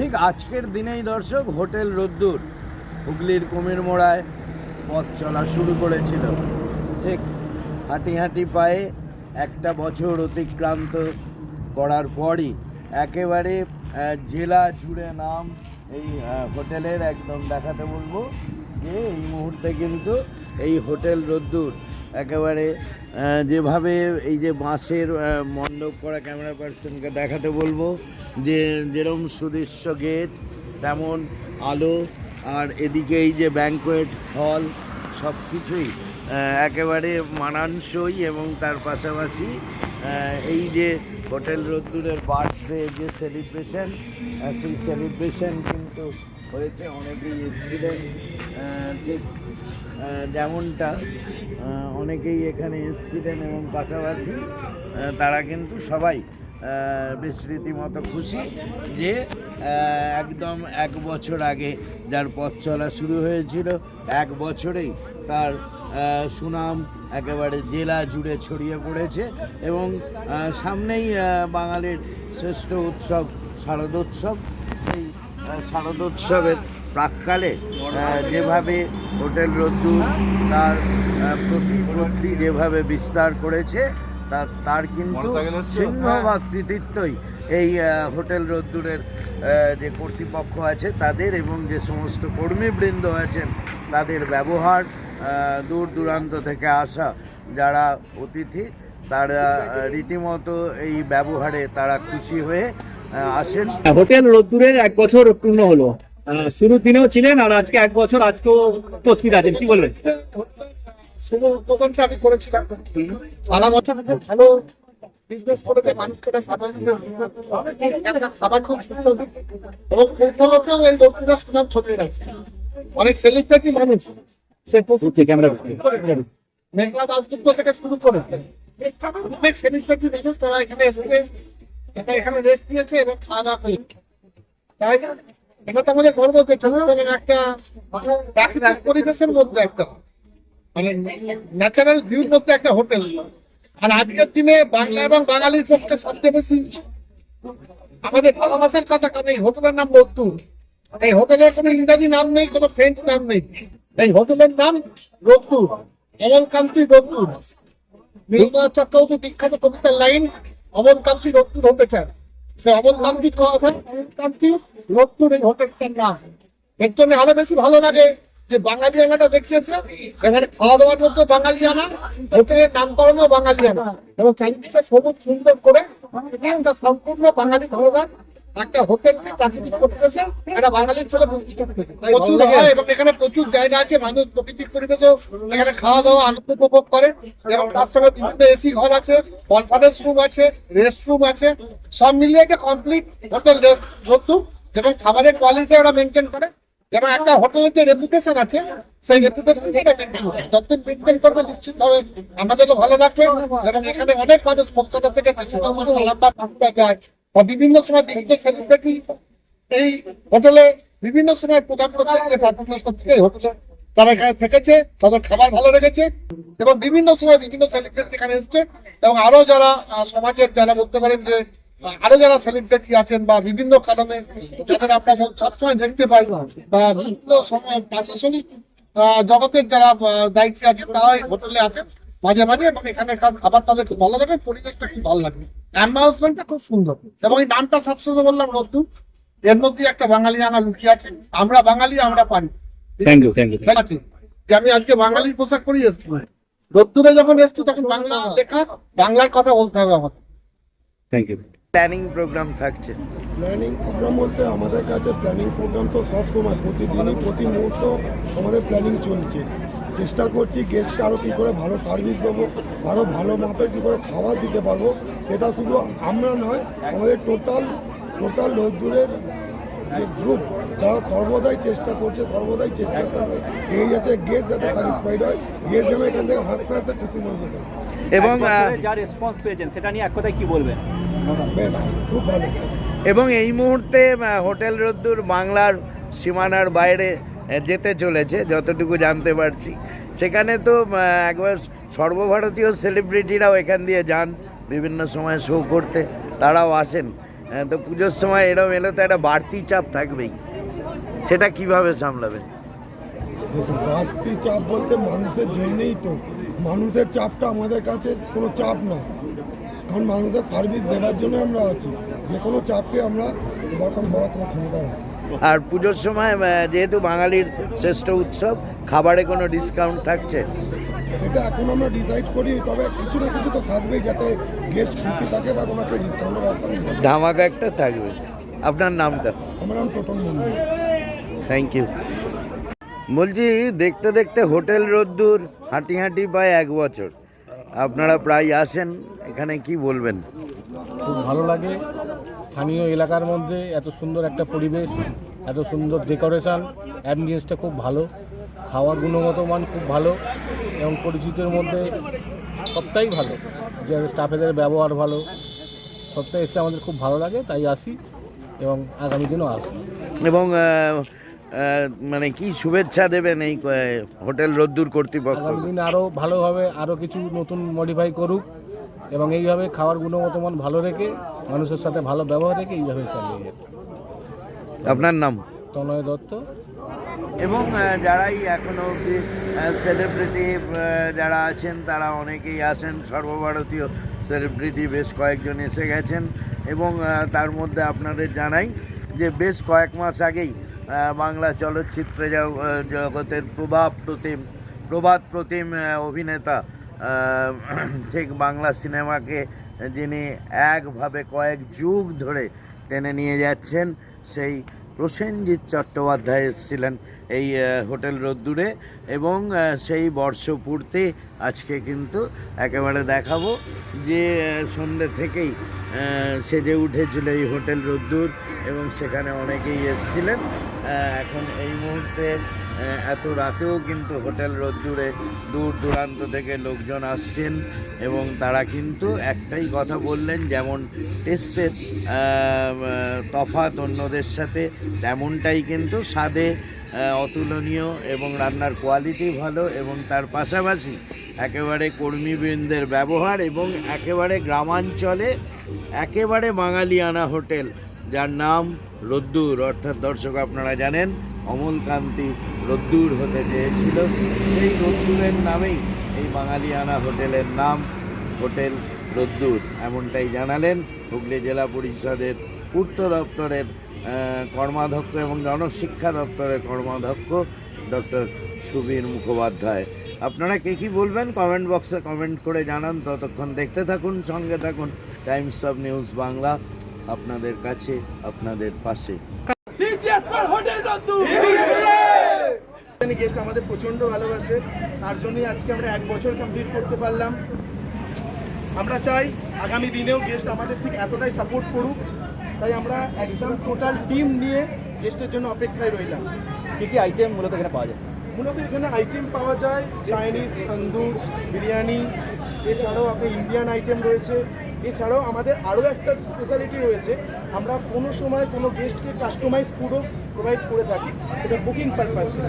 ঠিক আজকের দিনেই দর্শক হোটেল রোদ্দুর, হুগলির কুমির মোড়ায় পথ চলা শুরু করেছিল। ঠিক হাঁটি হাঁটি পায়ে একটা বছর অতিক্রান্ত করার পরই একেবারে জেলা জুড়ে নাম এই হোটেলের একদম দেখাতে বলব যে এই মুহূর্তে কিন্তু এই হোটেল রোদ্দুর একেবারে যেভাবে এই যে বাঁশের মণ্ডপ করা ক্যামেরা পার্সনকে দেখাতে বলব যে যেরকম সুদৃশ্য গেট, তেমন আলো, আর এদিকে এই যে ব্যাঙ্কোয়েট হল সব কিছুই একেবারে মানানসই এবং তার পাশাপাশি এই যে হোটেল রোদ্দুরের বার্থডে যে সেলিব্রেশন সেই সেলিব্রেশন কিন্তু হয়েছে, অনেকেই এসেছিলেন ঠিক যেমনটা অনেকেই এখানে এসেছিলেন এবং পাশাপাশি তারা কিন্তু সবাই বেশ রীতিমতো খুশি যে একদম এক বছর আগে যার পথ চলা শুরু হয়েছিল এক বছরেই তার সুনাম একেবারে জেলা জুড়ে ছড়িয়ে পড়েছে এবং সামনেই বাঙালির শ্রেষ্ঠ উৎসব শারদোৎসব। সেই শারদোৎসবের প্রাককালে যেভাবে হোটেল রদ্দুর তার আহ, প্রতিপত্তি যেভাবে বিস্তার করেছে তার কিন্তু সিংহভাগ কৃতিত্বই এই হোটেল রোদ্দুরের যে কর্তৃপক্ষ আছে তাদের এবং যে সমস্ত কর্মীবৃন্দ আছেন তাদের ব্যবহার দূর দূরান্ত থেকে আসা যারা অতিথি তারা রীতিমতো এই ব্যবহারে তারা খুশি হয়ে আসেন। হোটেল রোদ্দুরের এক বছর পূর্ণ হলো। শুরুর দিনেও ছিলেন আর আজকে এক বছর আজকেও উপস্থিত আছেন। কি বলবেন? শুভ উদ্বোধনটা আমি করেছিলাম। সারা বছর ভালো বিজনেস করেছে মানুষকে এটা খাবার খুব সুস্বাদু এবং কৌতলকেও এই লোকগুলো সুনাম ছড়িয়ে রাখছে অনেক সেলিব্রিটি মানুষ সে প্রচুর ক্যামেরা মেঘলা দাসগুপ্ত থেকে শুরু করে অনেক সেলিব্রিটি মানুষ তারা এখানে এসেছে এখানে এখানে রেস্ট নিয়েছে এবং খাওয়া দাওয়া করেছে তাই এটা তো আমাদের গর্ব যে একটা পরিবেশের মধ্যে একটা। মানে ন্যাচারাল ভিউর মধ্যে একটা হোটেল আর আজকের দিনে বাংলা এবং বাঙালির পক্ষে সবচেয়ে বেশি আমাদের ভালোবাসার কথা কারণ এই হোটেলের নাম রোদ্দুর এই হোটেলের কোনো ইংরাজি নাম নেই, কোনো ফ্রেঞ্চ নাম নেই। এই হোটেলের নাম রোদ্দুর অমলকান্তি রোদ্দুর নীলকমল চক্রবর্তী বিখ্যাত কবিতার লাইন, অমলকান্তি রোদ্দুর হতে চায়। সে অমলকান্তি কথা অমলকান্তি রোদ্দুর এই হোটেলটার নাম। এর জন্য আরও বেশি ভালো লাগে যে বাঙালি আনাটা দেখিয়েছে এখানে খাওয়া দাওয়ার মধ্যে বাঙালি আনা হোটেলের নামকরণও বাঙালি আনা। এবং চারিদিকে সবুজ সুন্দর করে এখানটা সম্পূর্ণ বাঙালি ভগবান একটা হোটেলকে প্রাকৃতিক পরিবেশে একটা বাঙালির ছেলে প্রতিষ্ঠা করেছে প্রচুর হয় এবং এখানে প্রচুর জায়গা আছে মানুষ প্রকৃতিক পরিবেশেও এখানে খাওয়া দাওয়া আনন্দ উপভোগ করে। এবং তার সঙ্গে বিভিন্ন এসি ঘর আছে কনফারেন্স রুম আছে রেস্ট রুম আছে। সব মিলিয়ে একটা কমপ্লিট হোটেল রোদ্দুর এবং খাবারের কোয়ালিটি ওরা মেনটেন করে। এবং একটা হোটেলের যে রেপুটেশন আছে, সেই রেপুটেশন যতদিন মেনটেন করবে নিশ্চিত ভাবে আমাদেরও ভালো লাগবে এবং এখানে অনেক মানুষ কলকাতা থেকে দেশের মানুষ আলাদা থাকতে যায় বা বিভিন্ন সময় বিভিন্ন সেলিব্রিটি এই হোটেলে বিভিন্ন সময় প্রধানমন্ত্রী পারফরমেন্স করতে গিয়ে হোটেলে তারা এখানে থেকেছে, তাদের খাবার ভালো রেখেছে এবং বিভিন্ন সময় বিভিন্ন সেলিব্রিটি এখানে এসছে এবং আরও যারা সমাজের যারা বলতে পারেন যে আরও যারা সেলিব্রিটি আছেন বা বিভিন্ন কারণে যাদের আমরা সবসময় দেখতে পাই বা বিভিন্ন সময় প্রশাসনিক জগতের যারা দায়িত্বে আছেন তারা এই হোটেলে আছেন মাঝে মাঝে এবং এখানে খাবার তাদের খুব ভালো লাগে পরিবেশটা খুব ভালো লাগে। অ্যাম্বাউসমেন্টটা খুব সুন্দর। এবং এই নামটা সবসময় বললাম নতুন এর মধ্যে একটা বাঙালি আনা লুকিয়ে আছে। আমরা বাঙালি আমরা পারি। থ্যাংক ইউ থ্যাংক ইউ আছে। যে আমি আজকে বাঙালির পোশাক পরে এসেছি। রোদ্দুরে যখন এসেছি তখন বাংলা লেখা বাংলার কথা বলতে হবে আমাদের। থ্যাংক ইউ প্ল্যানিং প্রোগ্রাম থাকছে। প্ল্যানিং প্রোগ্রাম বলতে আমাদের কাছে প্ল্যানিং প্রোগ্রাম তো সব সময় প্রতিদিনই প্রতি মুহূর্ত আমাদের প্ল্যানিং চলছে। চেষ্টা করছি গেস্টকে আরও কী করে ভালো সার্ভিস দেবো আরও ভালো মাপের কী করে খাবার দিতে পারব সেটা শুধু আমরা নয় আমাদের টোটাল টোটাল রোদ্দুরের যে গ্রুপ তারা সর্বদাই চেষ্টা করছে সর্বদাই চেষ্টা চালাবে। এই যাতে গেস্ট যাতে স্যাটিসফাইড হয় গেস্ট যেন এখান থেকে হাসতে হাসতে খুশি মনে এবং যা রেসপন্স পেয়েছেন সেটা নিয়ে এক কথায় কী বলবেন? এবং এই মুহূর্তে হোটেল রোদ্দুর বাংলার সীমানার বাইরে যেতে চলেছে যতটুকু জানতে পারছি। সেখানে তো একবার সর্বভারতীয় সেলিব্রিটিরাও এখান দিয়ে যান বিভিন্ন সময় শো করতে তারাও আসেন। তো পুজোর সময় এরম এলে তো একটা বাড়তি চাপ থাকবেই। সেটা কীভাবে সামলাবে দেখুন, বাড়তি চাপ বলতে মানুষের জন্যেই তো। মানুষের চাপটা আমাদের কাছে কোনো চাপ না কারণ মানুষের সার্ভিস দেওয়ার জন্য আমরা আছি। যে কোনো চাপকে আমরা ওভারকাম করার কোনো ক্ষমতা রাখি আর পুজোর সময় যেহেতু বাঙালির শ্রেষ্ঠ উৎসব খাবারে কোনো ডিসকাউন্ট থাকছে? সেটা এখন আমরা ডিসাইড করি তবে কিছু না কিছু তো থাকবেই যাতে গেস্ট খুশি থাকে বা কোনো একটা ডিসকাউন্টের ব্যবস্থা ধামাকা একটা থাকবে। আপনার নামটা? আমার নাম টোটন মন্দির থ্যাংক ইউ বলছি দেখতে দেখতে হোটেল রোদ্দুর হাঁটি হাঁটি পায় এক বছর। আপনারা প্রায় আসেন এখানে কি বলবেন? খুব ভালো লাগে। স্থানীয় এলাকার মধ্যে এত সুন্দর একটা পরিবেশ এত সুন্দর ডেকোরেশন অ্যাম্বিয়েন্সটা খুব ভালো খাওয়ার গুণগত মান খুব ভালো এবং পরিচিতের মধ্যে সবটাই ভালো। যে স্টাফেদের ব্যবহার ভালো সবটাই এসে আমাদের খুব ভালো লাগে তাই আসি এবং আগামী দিনও আসব। এবং মানে কি শুভেচ্ছা দেবেন এই হোটেল রোদ্দুর কর্তৃপক্ষ? দিনে আরও ভালোভাবে আরও কিছু নতুন মডিফাই করুক এবং এইভাবে খাওয়ার গুণগত মান ভালো রেখে মানুষের সাথে ভালো ব্যবহার রেখে এইভাবে চালিয়ে যেতে আপনার নাম? তনয় দত্ত। এবং যারাই এখনও অবধি সেলিব্রিটি যারা আছেন তারা অনেকেই আসেন সর্বভারতীয় সেলিব্রিটি বেশ কয়েকজন এসে গেছেন এবং তার মধ্যে আপনাদের জানাই যে বেশ কয়েক মাস আগেই বাংলা চলচ্চিত্রে জগতের প্রভাব প্রতিম, প্রভাত প্রতিম অভিনেতা ঠিক বাংলা সিনেমাকে যিনি একভাবে কয়েক যুগ ধরে টেনে নিয়ে যাচ্ছেন, সেই প্রসেনজিৎ চট্টোপাধ্যায় এসেছিলেন এই হোটেল রোদ্দুরে এবং সেই বর্ষপূর্তি আজকে কিন্তু একেবারে দেখাবো যে সন্ধ্যে থেকেই সেজে উঠেছিল এই হোটেল রোদ্দুর এবং সেখানে অনেকেই এসছিলেন। এখন এই মুহূর্তে এত রাতেও কিন্তু হোটেল রোদ্দুরে দূর দূরান্ত থেকে লোকজন আসছেন এবং তারা কিন্তু একটাই কথা বললেন, যেমন টেস্টের তফাৎ অন্যদের সাথে, তেমনটাই কিন্তু স্বাদে অতুলনীয় এবং রান্নার কোয়ালিটি ভালো এবং তার পাশাপাশি একেবারে কর্মীবৃন্দের ব্যবহার এবং একেবারে গ্রামাঞ্চলে একেবারে বাঙালিয়ানা হোটেল। যার নাম রোদ্দুর, অর্থাৎ দর্শক আপনারা জানেন, অমলকান্তি রোদ্দুর হতে চেয়েছিল। সেই রোদ্দুরের নামেই এই বাঙালিয়ানা হোটেলের নাম, হোটেল রোদ্দুর। এমনটাই জানালেন হুগলি জেলা পরিষদের পূর্ত দপ্তরের কর্মাধ্যক্ষ এবং জনশিক্ষা দপ্তরের কর্মাধ্যক্ষ ডক্টর সুবীর মুখোপাধ্যায়। আপনারা কে কি বলবেন? কমেন্ট বক্সে কমেন্ট করে জানান। ততক্ষণ দেখতে থাকুন, সঙ্গে থাকুন টাইমস অফ নিউজ বাংলা। আপনাদের কাছে আপনাদের পাশে। গেস্ট আমাদের প্রচণ্ড ভালোবাসে। তার জন্যই আজকে আমরা এক বছর কমপ্লিট করতে পারলাম। আমরা চাই আগামী দিনেও গেস্ট আমাদের ঠিক এতটাই সাপোর্ট করুক। তাই আমরা একদম টোটাল টিম নিয়ে গেস্টের জন্য অপেক্ষায় রইলাম। কি কি আইটেম মূলত এখানে পাওয়া যায়? মূলত এখানে আইটেম পাওয়া যায় চাইনিজ তন্দুর বিরিয়ানি। এছাড়াও আপনার ইন্ডিয়ান আইটেম রয়েছে। এছাড়াও আমাদের আরও একটা স্পেশালিটি রয়েছে। আমরা কোনো সময় কোনো গেস্টকে কাস্টমাইজ পুরো প্রোভাইড করে থাকি, সেটা বুকিং পারপাসে